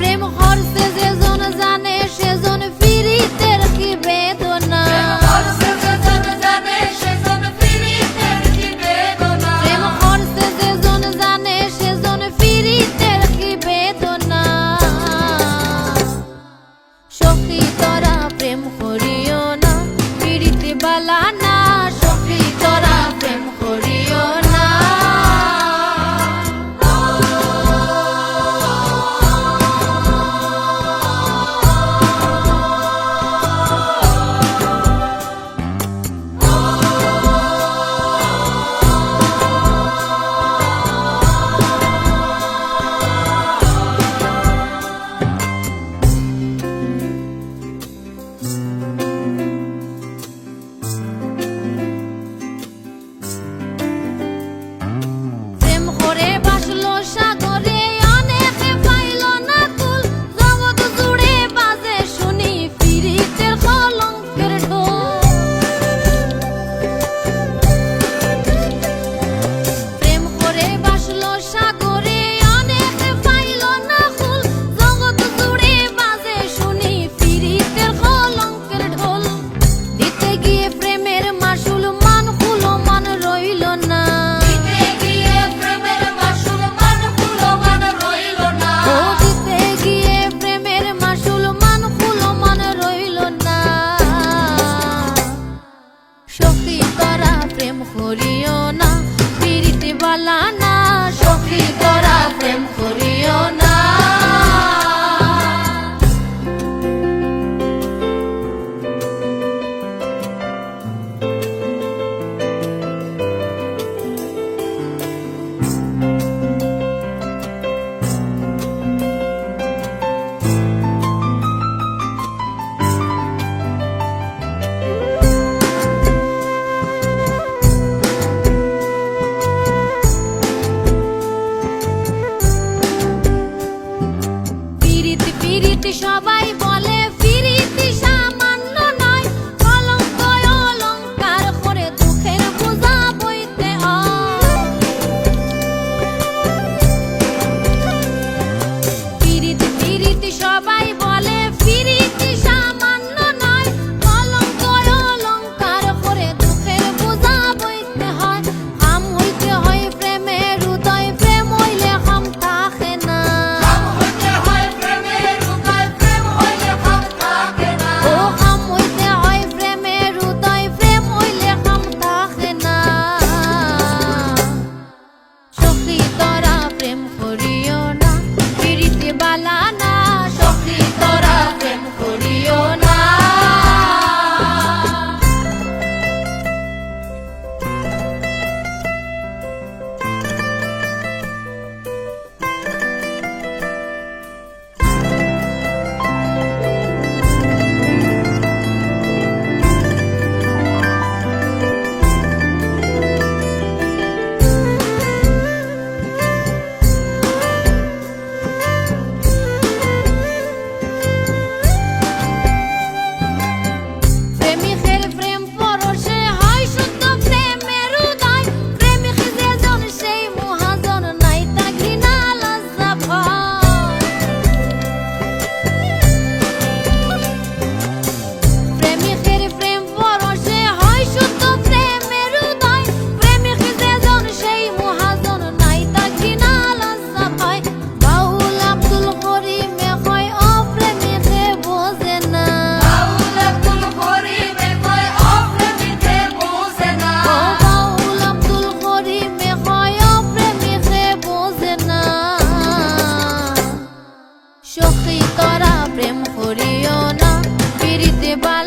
প্রেম হরসে যেজন জানে সেজন ফিরিতের কি বেদনা? প্রেম হরসে যেজন জানে সেজন ফিরিতের কি বেদনা? সখী তোরা প্রেম করিও না পিড়িতে বালা না হরিও না পিরিতে বালা না সখী করা প্রেম করিও না পিড়িতে বা